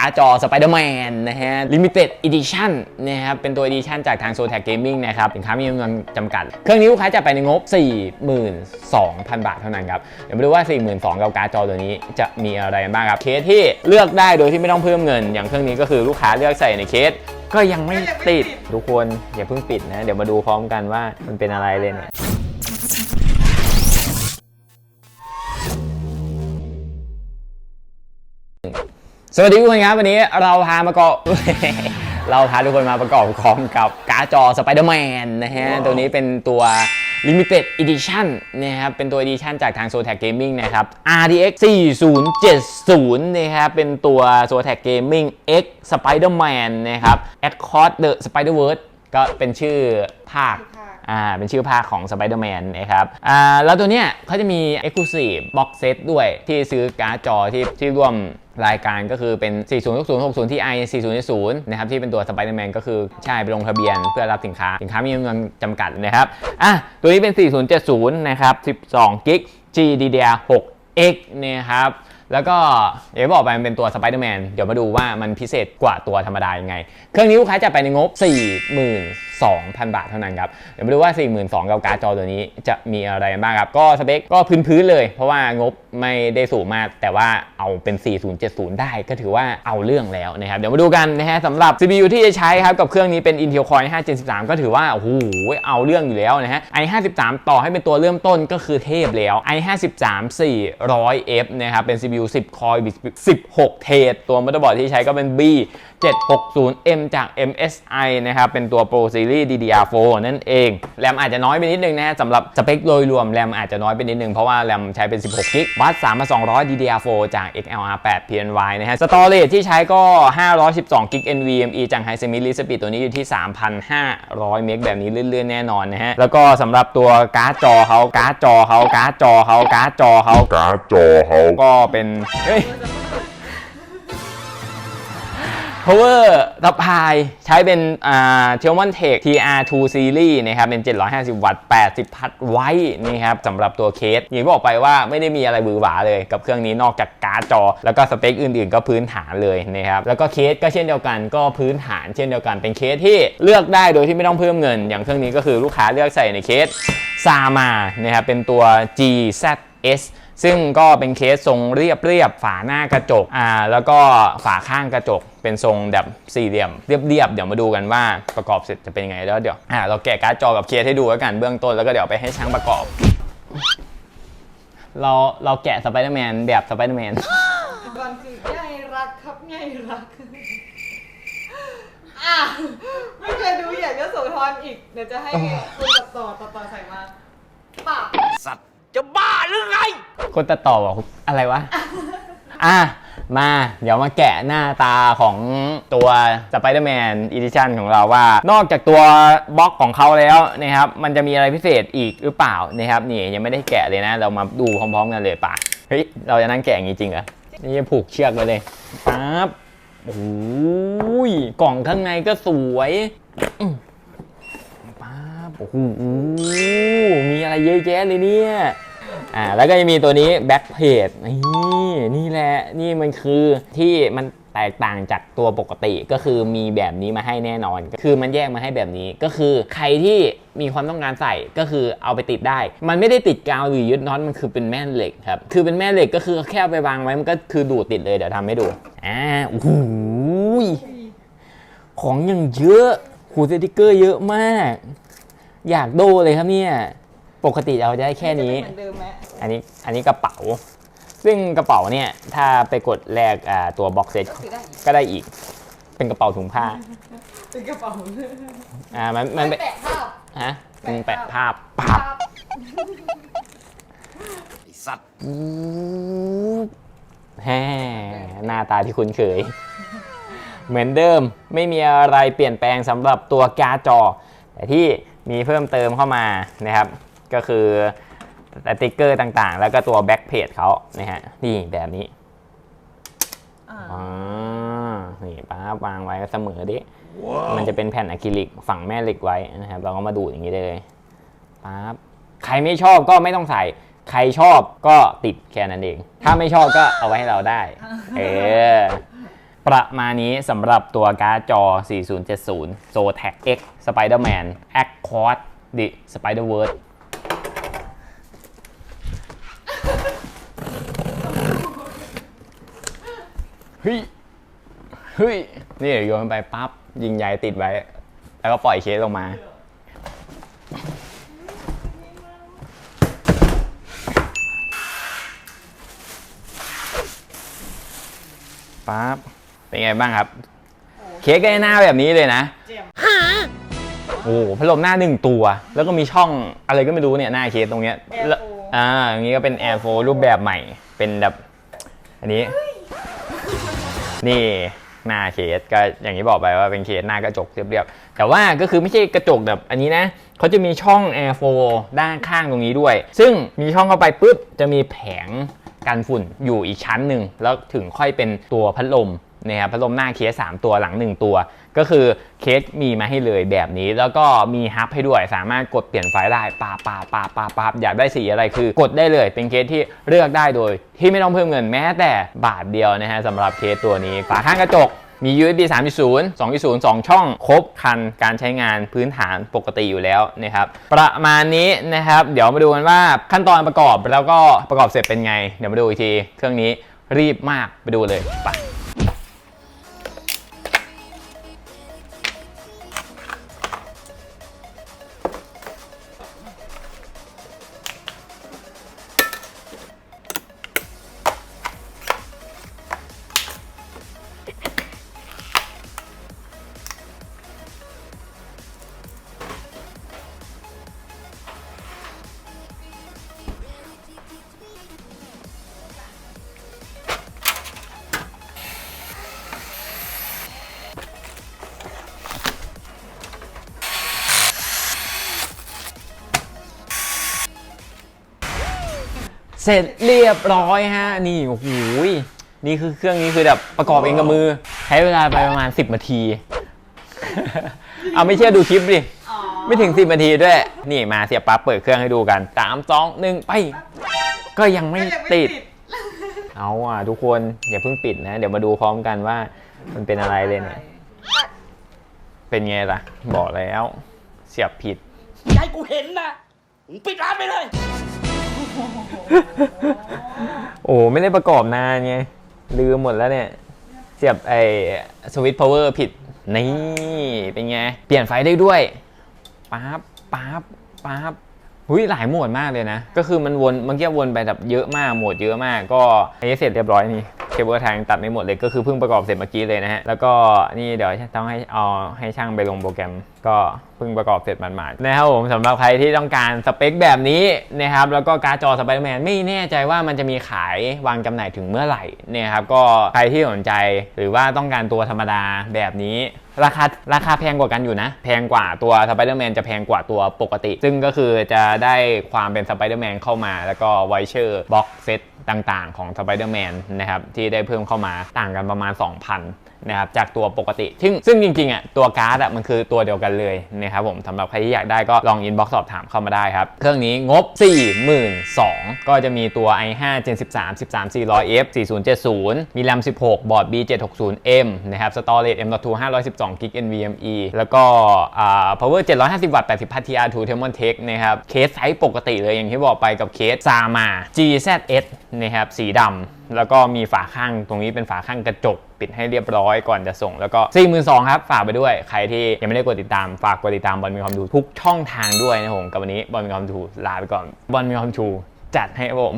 การ์ดจอ Spider-Man นะฮะ Limited Edition นะครับ เป็นตัว Edition จากทาง s o t a c Gaming นะครับ สินค้ามีจำนวนจำกัด เครื่องนี้ลูกค้าจะไปในงบ 42,000 บาทเท่านั้นครับ เดี๋ยวมาดูว่า 42,000 กับการ์ดจอตัวนี้จะมีอะไรบ้างครับ เคสที่เลือกได้โดยที่ไม่ต้องเพิ่มเงิน อย่างเครื่องนี้ก็คือลูกค้าเลือกใส่ในเคส ก็ยังไม่ติด ทุกคนอย่าเพิ่งปิดนะ เดี๋ยวมาดูพร้อมกันว่ามันเป็นอะไรเลยเนี่ย สวัสดีทุกคนครับวันนี้เราพามาประกอบเราพาทุกคนมาประกอบคอมกับการ์ดจอ Spider-Man นะฮะ ตัวนี้เป็นตัว Limited Edition นะครับ เป็นตัว Edition จากทาง s o t a c Gaming นะครับ RDX 4070 นะครับ เป็นตัว s o t a c Gaming X Spider-Man นะครับ Across the Spider-Verse ก็เป็นชื่อภาคอ่า เป็นชื่อภาคของ Spider-Man นะครับ อ่า แล้วตัวเนี้ยเขาจะมี Exclusive Box Set ด้วยที่ซื้อการ์ดจอที่ที่ร่วม รายการก็คือเป็น 406060ที่ i 4070นะครับที่เป็นตัวสไปเดอร์แมนก็คือใช่ไปลงทะเบียนเพื่อรับสินค้า สินค้ามีจำนวนจำกัดนะครับอะตัวนี้เป็น 4070 นะครับ 12 g b GDDR6X นะครับ แล้วก็อย่างที่บอกไปมันเป็นตัว Spider-Man เดี๋ยวมาดูว่ามันพิเศษกว่าตัวธรรมดายังไง เครื่องนี้ลูกค้าจะไปในงบ 42,000 บาทเท่านั้นครับ เดี๋ยวมาดูว่า 42,000กับการ์ดจอตัวนี้จะมีอะไรบ้างครับ ก็สเปคก็พื้นๆเลย เพราะว่างบไม่ได้สูงมาก แต่ว่าเอาเป็น 4070 ได้ก็ถือว่าเอาเรื่องแล้วนะครับ เดี๋ยวมาดูกันนะฮะสำหรับ CPU ที่จะใช้ครับกับเครื่องนี้เป็น Intel Core i5 Gen 13ก็ถือว่าโอ้โหเอาเรื่องอยู่แล้วนะฮะ i53 ต่อให้เป็นตัวเริ่มต้นก็คือเทพแล้ว i53 400F นะครับเป็น CPU 10 Core 16 เทรดตัวมอเตอร์บอร์ดที่ใช้ก็เป็น B 760M จาก MSI นะครับ เป็นตัว Pro Series DDR4 นั่นเอง แรมอาจจะน้อยไปนิดนึงนะฮะสำหรับสเปคโดยรวม แรมอาจจะน้อยไปนิดนึง เพราะว่าแรมใช้เป็น 16 กิกบัส3200 DDR4 จาก XLR8 PNY นะฮะ สตอเรจที่ใช้ก็ 512 กิก NVMe จาก Hisense Memory Speed ตัวนี้อยู่ที่ 3,500 เมกแบบนี้เลื่อนๆ แน่นอนนะฮะ แล้วก็สำหรับตัวการ์ดจอเขาการ์ดจอเขาการ์ดจอเขาการ์ดจอเขาการ์ดจอเขาก็เป็นเฮ้ย power s u p p l ใช้เป็นอ่า t e l m o n Tech TR2 Series นะครับ เป็น 750 วัตต์ 80 พัดไว้นี่ครับสำหรับตัวเคส อย่างที่บอกไปว่าไม่ได้มีอะไรบือหวาเลย กับเครื่องนี้นอกจากการ์ดจอ แล้วก็สเปคอื่นๆ ก็พื้นฐานเลยนะครับ แล้วก็เคสก็เช่นเดียวกันก็พื้นฐานเช่นเดียวกันเป็นเคสที่เลือกได้โดยที่ไม่ต้องเพิ่มเงิน อย่างเครื่องนี้ก็คือลูกค้าเลือกใส่ในเคสซามานะครับเป็นตัว GZS ซึ่งก็เป็นเคสทรงเรียบเรียบๆฝาหน้ากระจกอ่าแล้วก็ฝาข้างกระจก เป็นทรงแบบสี่เหลี่ยมเรียบๆเดี๋ยวมาดูกันว่าประกอบเสร็จจะเป็นยังไงแล้วเดี๋ยวอ่าเราแกะการ์ดจอกับเคสให้ดูแล้วกันเบื้องต้นแล้วก็เดี๋ยวไปให้ช่างประกอบ เราเราแกะสไปเดอร์แมนแบบสไปเดอร์แมนก่อนคือไงรักครับไงรักอะไม่เคยดูอยากจะโสธรอีกเดี๋ยวจะให้คุณตัดต่อตัดต่อใส่มาปาก คนตัดต่อบอกอะไรวะ อะ มาเดี๋ยวมาแกะหน้าตาของตัว Spider-Man Edition ของเราว่า นอกจากตัวบล็อกของเขาแล้วนะครับ มันจะมีอะไรพิเศษอีกหรือเปล่านะครับนี่ยังไม่ได้แกะเลยนะ เรามาดูพร้อมๆกันเลยป่ะ เฮ้ย เราจะนั่งแกะอย่างนี้จริงเหรอ นี่จะผูกเชือกไว้เลยปั๊บโอ้ยกล่องข้างในก็สวยอืมปั๊บโอ้โหมี อะไรเยอะแยะเลยเนี่ย อ่า แล้วก็จะมีตัวนี้แบ็คเพจนี่นี่แหละ นี่มันคือที่มันแตกต่างจากตัวปกติก็คือมีแบบนี้มาให้แน่นอน คือมันแยกมาให้แบบนี้ก็คือใครที่มีความต้องการใส่ก็คือเอาไปติดได้ มันไม่ได้ติดกาวหรือยึดน็อตมันคือเป็นแม่เหล็กครับ คือเป็นแม่เหล็กก็คือแค่ไปวางไว้มันก็คือดูดติดเลยเดี๋ยวทำให้ดู อ่าโอ้โหของอย่างเยอะหูสติกเกอร์เยอะมาก อยากโดเลยครับเนี่ย ปกติเราจะได้แค่นี้เหมือนเดิมไหมอันนี้อันนี้กระเป๋า ซึ่งกระเป๋าเนี่ยถ้าไปกดแลกอ่าตัวบ็อกเซตก็คือได้อีกก็ได้อีก เป็นกระเป๋าถุงผ้าเป็นกระเป๋าอ่ามันมันเป็นแปะภาพ ฮะมันแปะแปะภาภาพพปับสัตว์แฮ่หน้าตาที่คุ้นเคย เหมือนเดิมไม่มีอะไรเปลี่ยนแปลงสำหรับตัวการ์ดจอ แต่ที่มีเพิ่มเติมเข้ามานะครับ ก็คือสติกเกอร์ต่างๆ แล้วก็ตัวแบ็กเพจเขานะฮะนี่แบบนี้อ่าอ่านี่ป้าวางไว้เสมอดิ มันจะเป็นแผ่นอะคริลิกฝังแม่เหล็กไว้นะครับ เราก็มาดูดอย่างนี้ได้เลยปั๊บใครไม่ชอบก็ไม่ต้องใส่ ใครชอบก็ติดแค่นั้นเอง ถ้าไม่ชอบก็เอาไว้ให้เราได้ เออ ประมาณนี้สำหรับตัวการ์ดจอ 4070 Zotac X Spider-Man Accord The Spider-Verse ฮ้ยเฮ้ยนี่เดี๋ยวโยนไปปั๊บยิงใยติดไว้ แล้วก็ปล่อยเคสลงมา ปั๊บ เป็นไงบ้างครับ เค้กก็ได้หน้าแบบนี้เลยนะเจียมโอ้โหพัดลมหน้าหนึ่งตัว แล้วก็มีช่องอะไรก็ไม่รู้เนี่ยหน้าเคสตรงเนี้ย Air แล้ว Four อ่าอย่างนี้ก็เป็น Air 4รูปแบบใหม่ เป็นแบบ อันนี้ นี่หน้าเคสก็อย่างที่บอกไปว่าเป็นเคสหน้ากระจกเรียบๆแต่ว่าก็คือไม่ใช่กระจกแบบอันนี้นะเขาจะมีช่อง Air 4ด้านข้างตรงนี้ด้วย ซึ่งมีช่องเข้าไปปุ๊บจะมีแผงกันฝุ่นอยู่อีกชั้นหนึ่งแล้วถึงค่อยเป็นตัวพัดลม นะครับพัดลมหน้าเคส 3 ตัวหลัง 1 ตัว ก็คือเคสมีมาให้เลยแบบนี้ แล้วก็มีฮับให้ด้วย สามารถกดเปลี่ยนไฟล์ได้ปาปาปาปาปาอยากได้สีอะไรคือกดได้เลย เป็นเคสที่เลือกได้โดย ที่ไม่ต้องเพิ่มเงินแม้แต่บาทเดียวนะฮะสำหรับเคสตัวนี้ฝาข้างกระจกมี USB 3.0 2.0 2 ช่อง ครบคันการใช้งานพื้นฐานปกติอยู่แล้วนะครับ ประมาณนี้นะครับ เดี๋ยวมาดูกันว่าขั้นตอนประกอบแล้วก็ประกอบเสร็จเป็นไง เดี๋ยวมาดูอีกที เครื่องนี้รีบมากไปดูเลยไป เสร็จเรียบร้อยฮะ นี่โอ้โหยนี่คือเครื่องนี้คือแบบประกอบเองกับมือ ใช้เวลาไปประมาณ 10นาที เอาไม่เชื่อดูคลิปดิอ๋อไม่ถึง 10นาทีด้วย นี่มาเสียบปลั๊บเปิดเครื่องให้ดูกัน3 2 1ไป ก็ยังไม่ก็ยังไม่ติดติด เอาอะทุกคนอย่าเพิ่งปิดนะ เดี๋ยวมาดูพร้อมกันว่า มันเป็นอะไรเลยเนี่ย เป็นไงล่ะ บอกแล้ว เสียบผิดอย่าให้กูเห็นนะมึงปิดร้านไปเลย โอ้ไม่ได้ประกอบนานไงลืมหมดแล้วเนี่ย เสียบไอ้สวิตช์พาวเวอร์ผิด นี่ เป็นไง เปลี่ยนไฟได้ด้วยปั๊บปั๊บปั๊บหุยหลายโหมดมากเลยนะ ก็คือมันวนเมื่อกี้วนไปแบบเยอะมากโหมดเยอะมากก็อันนี้เสร็จเรียบร้อยนี่ เบิลทงตัดไม่หมดเลยก็คือเพิ่งประกอบเสร็จเมื่อกี้เลยนะฮะ แล้วก็นี่เดี๋ยวต้องให้เอาให้ช่างไปลงโปรแกรม ก็เพิ่งประกอบเสร็จหมาดๆนะครับผมสำหรับใครที่ต้องการสเปคแบบนี้นะครับแล้วก็การ์ดจอสไปเดอร์แมนไม่แน่ใจว่ามันจะมีขายวางจำหน่ายถึงเมื่อไหร่เนี่ยครับก็ใครที่สนใจหรือว่าต้องการตัวธรรมดาแบบนี้ราคาราคาแพงกว่ากันอยู่นะ แพงกว่าตัวสไปเดอร์แมนจะแพงกว่าตัวปกติ ซึ่งก็คือจะได้ความเป็นสไปเดอร์แมนเข้ามา แล้วก็ไวเชอร์บ็อกเซตต่างๆ ของสไปเดอร์แมนนะครับที่ได้เพิ่มเข้ามาต่างกันประมาณ 2,000 นะครับจากตัวปกติ ซึ่งซึ่งจริงๆอะตัวการ์ดอะมันคือตัวเดียวกันเลยนะครับผมสำหรับใครที่อยากได้ก็ลองอินบ็อกซ์สอบถามเข้ามาได้ครับ เครื่องนี้งบ 42,000 ก็จะมีตัว i5 Gen 13 13 400F 4070 มี RAM 16 บอร์ด B760M นะครับ Storage M.2 512 g b NVMe แล้วก็อ่า Power 750 วัตต์80พัท TR2 Thermal Tech นะครับเคสไซส์ปกติเลยอย่างที่บอกไปกับเคส Sama GZS นะครับสีดำแล้วก็มีฝาข้างตรงนี้เป็นฝาข้างกระจก ปิดให้เรียบร้อยก่อนจะส่ง แล้วก็42,000ครับ ฝากไปด้วย ใครที่ยังไม่ได้กดติดตาม ฝากกดติดตามบอลมีความดูทุกช่องทางด้วยนะผมกับวันนี้บอลมีความดูลาไปก่อนบอลมีความดูจัดให้ผม